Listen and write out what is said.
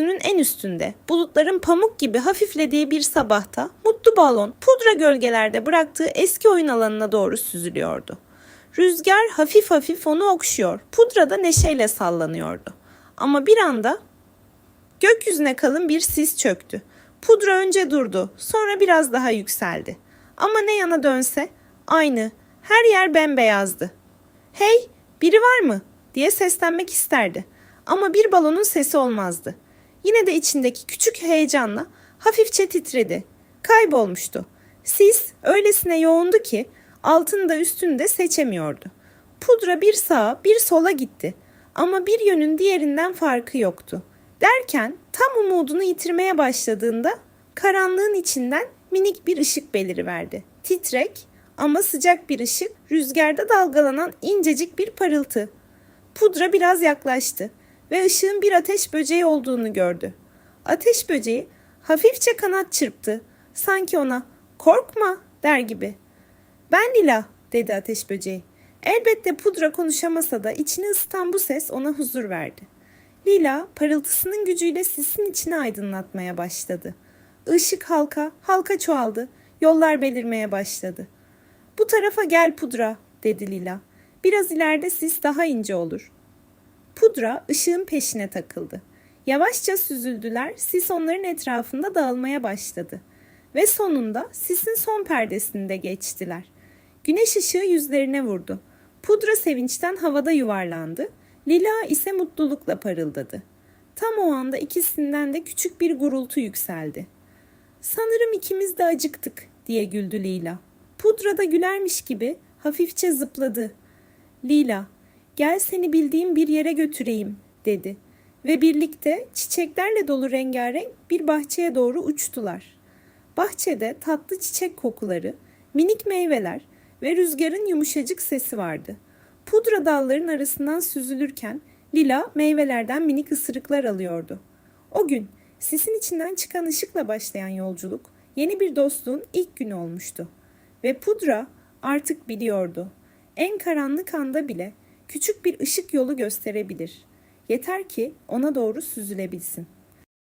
gökyüzünün en üstünde, bulutların pamuk gibi hafiflediği bir sabahta mutlu balon pudra gölgelerde bıraktığı eski oyun alanına doğru süzülüyordu. Rüzgar hafif hafif onu okşuyor, pudra da neşeyle sallanıyordu. Ama bir anda gökyüzüne kalın bir sis çöktü. Pudra önce durdu, sonra biraz daha yükseldi. Ama ne yana dönse aynı, her yer bembeyazdı. Hey, biri var mı? diye seslenmek isterdi. Ama bir balonun sesi olmazdı. Yine de içindeki küçük heyecanla hafifçe titredi. Kaybolmuştu. Sis öylesine yoğundu ki altında üstünde seçemiyordu. Pudra bir sağa bir sola gitti. Ama bir yönün diğerinden farkı yoktu. Derken tam umudunu yitirmeye başladığında karanlığın içinden minik bir ışık beliriverdi. Titrek ama sıcak bir ışık, rüzgarda dalgalanan incecik bir parıltı. Pudra biraz yaklaştı ve ışığın bir ateş böceği olduğunu gördü. Ateş böceği hafifçe kanat çırptı. Sanki ona korkma der gibi. Ben Lila dedi ateş böceği. Elbette pudra konuşamasa da içini ısıtan bu ses ona huzur verdi. Lila parıltısının gücüyle sisin içini aydınlatmaya başladı. Işık halka, halka çoğaldı. Yollar belirmeye başladı. Bu tarafa gel pudra dedi Lila. Biraz ileride sis daha ince olur. Pudra ışığın peşine takıldı. Yavaşça süzüldüler, sis onların etrafında dağılmaya başladı. Ve sonunda sisin son perdesinde geçtiler. Güneş ışığı yüzlerine vurdu. Pudra sevinçten havada yuvarlandı. Lila ise mutlulukla parıldadı. Tam o anda ikisinden de küçük bir gurultu yükseldi. Sanırım ikimiz de acıktık diye güldü Lila. Pudra da gülermiş gibi hafifçe zıpladı. Lila, gel seni bildiğim bir yere götüreyim dedi. Ve birlikte çiçeklerle dolu rengarenk bir bahçeye doğru uçtular. Bahçede tatlı çiçek kokuları, minik meyveler ve rüzgarın yumuşacık sesi vardı. Pudra dalların arasından süzülürken Lila meyvelerden minik ısırıklar alıyordu. O gün sisin içinden çıkan ışıkla başlayan yolculuk yeni bir dostluğun ilk günü olmuştu. Ve Pudra artık biliyordu. En karanlık anda bile küçük bir ışık yolu gösterebilir. Yeter ki ona doğru süzülebilsin.''